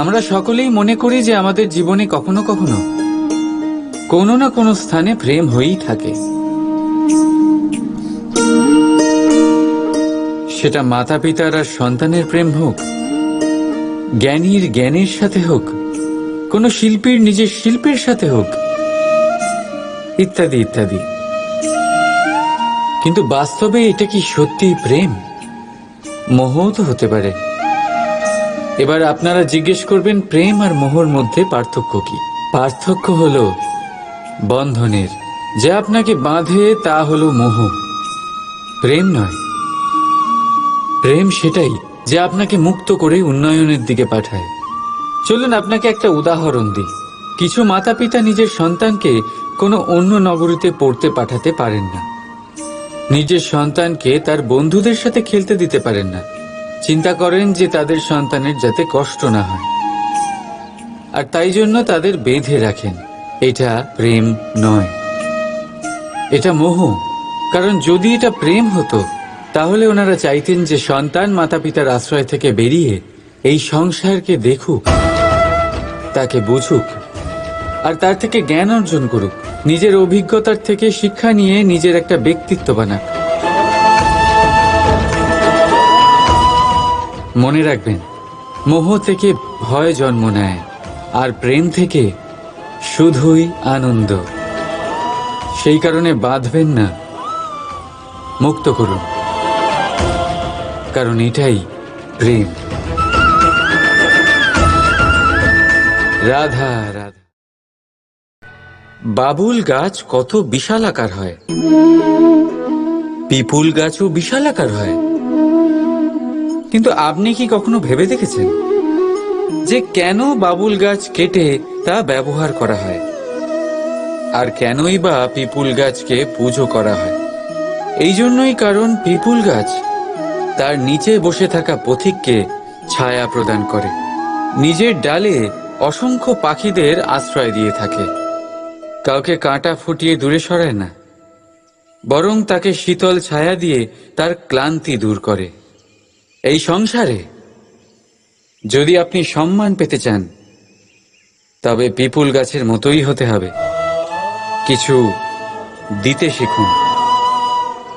আমরা সকলেই মনে করি যে আমাদের জীবনে কখনো কখনো কোনো না কোনো স্থানে প্রেম হয়েই থাকে। সেটা মাতা পিতার আর সন্তানের প্রেম হোক, জ্ঞানীর জ্ঞানের সাথে হোক, কোনো শিল্পীর নিজের শিল্পের সাথে হোক, ইত্যাদি ইত্যাদি। কিন্তু বাস্তবে এটা কি সত্যি প্রেম? মোহও তো হতে পারে। এবার আপনারা জিজ্ঞেস করবেন প্রেম আর মোহর মধ্যে পার্থক্য কি? পার্থক্য হলো বন্ধনের। যা আপনাকে বাঁধে তা হলো মোহ। প্রেম নয়। প্রেম সেটাই যে আপনাকে মুক্ত করে উন্নয়নের দিকে পাঠায়। চলুন আপনাকে একটা উদাহরণ দিই। কিছু মাতা পিতা নিজের সন্তানকে কোনো অন্য নগরীতে পড়তে পাঠাতে পারেন না। নিজের সন্তানকে তার বন্ধুদের সাথে খেলতে দিতে পারেন না। চিন্তা করেন যে তাদের সন্তানের যাতে কষ্ট না হয়। আর তাই জন্য তাদের বেঁধে রাখেন। এটা প্রেম নয়। এটা মোহ। কারণ যদি এটা প্রেম হতো, তাহলে ওনারা চাইতেন যে সন্তান মাতা পিতার আশ্রয় থেকে বেরিয়ে এই সংসারকে দেখুক, তাকে বুঝুক, আর তার থেকে জ্ঞান অর্জন করুক। নিজের অভিজ্ঞতার থেকে শিক্ষা নিয়ে নিজের একটা ব্যক্তিত্ব বানাক। মনে রাখবেন, মোহ থেকে ভয় জন্ম নেয়, আর প্রেম থেকে শুধুই আনন্দ। সেই কারণে বাঁধবেন না, মুক্ত করুন। কারণ এটাই প্রেম। রাধা রাধা। বাবুল গাছ কত বিশাল আকার হয়। পিপুল গাছও বিশাল আকার হয়। কিন্তু আপনি কি কখনো ভেবে দেখেছেন যে কেন বাবুল গাছ কেটে তা ব্যবহার করা হয়? আর কেনই বা পিপুল গাছকে পুজো করা হয়? এই জন্যই কারণ পিপুল গাছ তার নিচে বসে থাকা পথিককে ছায়া প্রদান করে। নিজের ডালে অসংখ্য পাখিদের আশ্রয় দিয়ে থাকে। কাউকে কাঁটা ফুটিয়ে দূরে সরায় না। বরং তাকে শীতল ছায়া দিয়ে তার ক্লান্তি দূর করে। এই সংসারে যদি আপনি সম্মান পেতে চান, তবে পিপুল গাছের মতোই হতে হবে। কিছু দিতে শিখুন।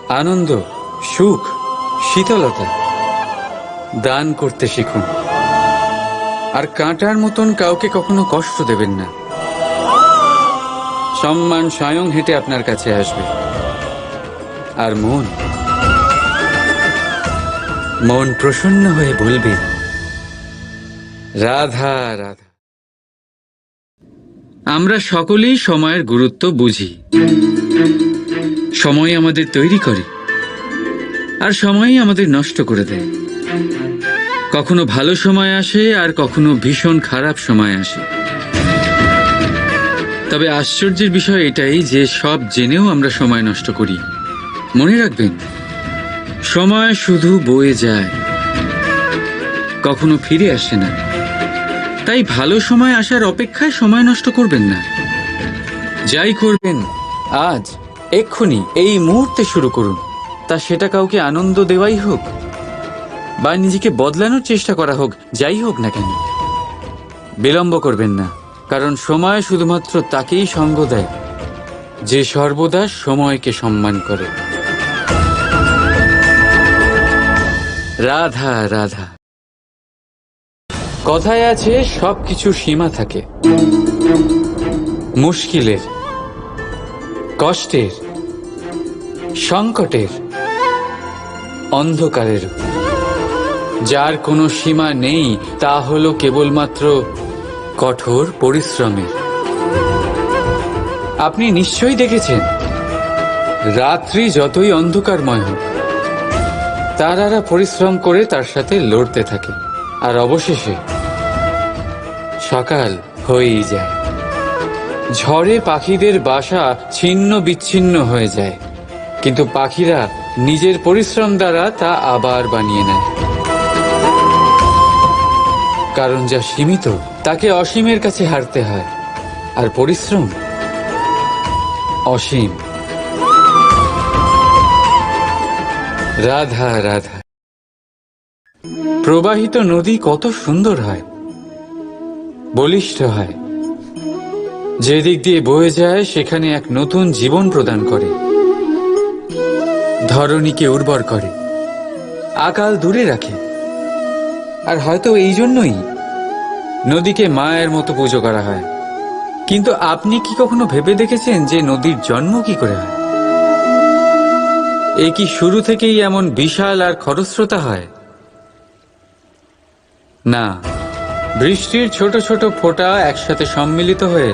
আনন্দ, সুখ, শীতলতা দান করতে শিখুন। আর কাঁটার মতন কাউকে কখনো কষ্ট দেবেন না। সম্মান স্বয়ং হেঁটে আপনার কাছে আসবে। আর মন মন প্রসন্ন হয়ে বলবে, রাধা রাধা। আমরা সকলেই সময়ের গুরুত্ব বুঝি। সময় আমাদের তৈরি করে আর সময়ই আমাদের নষ্ট করে দেয়। কখনো ভালো সময় আসে আর কখনো ভীষণ খারাপ সময় আসে। তবে আশ্চর্যের বিষয় এটাই যে সব জেনেও আমরা সময় নষ্ট করি। মনে রাখবেন সময় শুধু বয়ে যায়। কখনো ফিরে আসে না। তাই ভালো সময় আসার অপেক্ষায় সময় নষ্ট করবেন না। যাই করবেন, আজ এক্ষুনি এই মুহূর্তে শুরু করুন। তা সেটা কাউকে আনন্দ দেওয়াই হোক, বা নিজেকে বদলানোর চেষ্টা করা হোক, যাই হোক না কেন। বিলম্ব করবেন না, কারণ সময় শুধুমাত্র তাকেই সঙ্গ দেয়, যে সর্বদা সময়কে সম্মান করে। রাধা রাধা। কথায় আছে সব কিছু সীমা থাকে। মুশকিলের, কষ্টের, সংকটের, অন্ধকারের। যার কোনো সীমা নেই, তা হলো কেবলমাত্র কঠোর পরিশ্রমের। আপনি নিশ্চয়ই দেখেছেন, রাত্রি যতই অন্ধকারময় হোক তারারা পরিশ্রম করে তার সাথে লড়তে থাকে, আর অবশেষে সকাল হয়েই যায়। ঝড়ে পাখিদের বাসা ছিন্ন বিচ্ছিন্ন হয়ে যায়, কিন্তু পাখিরা নিজের পরিশ্রম দ্বারা তা আবার বানিয়ে নেয়। কারণ যা সীমিত, তাকে অসীমের কাছে হারতে হয়, আর পরিশ্রম অসীম। রাধা রাধা। প্রবাহিত নদী কত সুন্দর হয়, বলিষ্ঠ হয়। যে দিক দিয়ে বয়ে যায়, সেখানে এক নতুন জীবন প্রদান করে। ধরণীকে উর্বর করে, আকাল দূরে রাখে। আর হয়তো এই জন্যই নদীকে মায়ের মতো পুজো করা হয়। কিন্তু আপনি কি কখনো ভেবে দেখেছেন যে নদীর জন্ম কি করে হয়? এ কি শুরু থেকেই এমন বিশাল আর খরস্রোতা হয়? না, বৃষ্টির ছোট ছোট ফোঁটা একসাথে সম্মিলিত হয়ে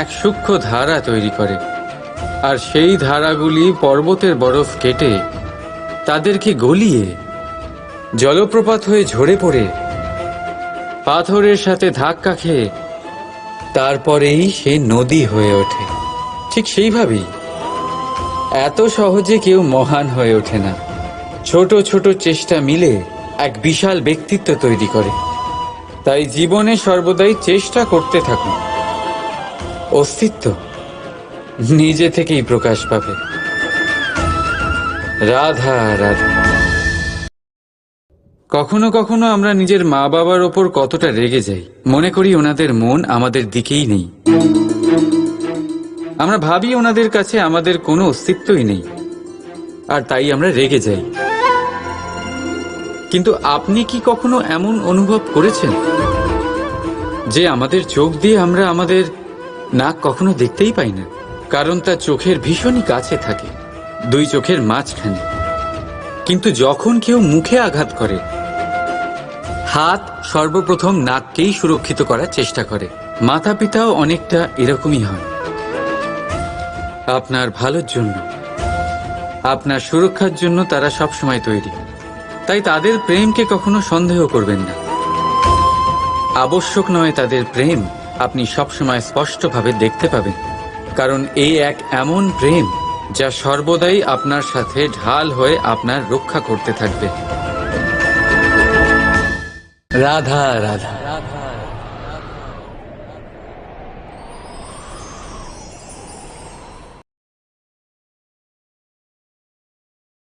এক সূক্ষ্ম ধারা তৈরি করে, আর সেই ধারাগুলি পর্বতের বরফ কেটে তাদেরকে গলিয়ে জলপ্রপাত হয়ে ঝরে পড়ে, পাথরের সাথে ধাক্কা খেয়ে তারপরেই সে নদী হয়ে ওঠে। ঠিক সেইভাবেই এত সহজে কেউ মহান হয়ে ওঠে না। ছোট ছোট চেষ্টা মিলে এক বিশাল ব্যক্তিত্ব তৈরি করে। তাই জীবনে সর্বদাই চেষ্টা করতে থাকুন। অস্তিত্ব নিজে থেকেই প্রকাশ পাবে। রাধা রাধা। কখনো কখনো আমরা নিজের মা বাবার ওপর কতটা রেগে যাই। মনে করি ওনাদের মন আমাদের দিকেই নেই। আমরা ভাবি ওনাদের কাছে আমাদের কোনো অস্তিত্বই নেই। আর তাই আমরা রেগে যাই। কিন্তু আপনি কি কখনো এমন অনুভব করেছেন? যে আমাদের চোখ দিয়ে আমরা আমাদের নাক কখনো দেখতেই পাই না। কারণ তা চোখের ভীষণই কাছে থাকে, দুই চোখের মাঝখানে। কিন্তু যখন কেউ মুখে আঘাত করে, হাত সর্বপ্রথম নাককেই সুরক্ষিত করার চেষ্টা করে। মাতা পিতাও অনেকটা এরকমই হয়। আপনার ভালোর জন্য। আপনার সুরক্ষার জন্য তারা সবসময় তৈরি। তাই তাদের প্রেমকে কখনো সন্দেহ করবেন না। আবশ্যক নয় তাদের প্রেম, আপনি সবসময় স্পষ্টভাবে দেখতে পাবেন। কারণ এই এক এমন প্রেম, যা সর্বদাই আপনার সাথে ঢাল হয়ে আপনার রক্ষা করতে থাকবে। রাধা রাধা।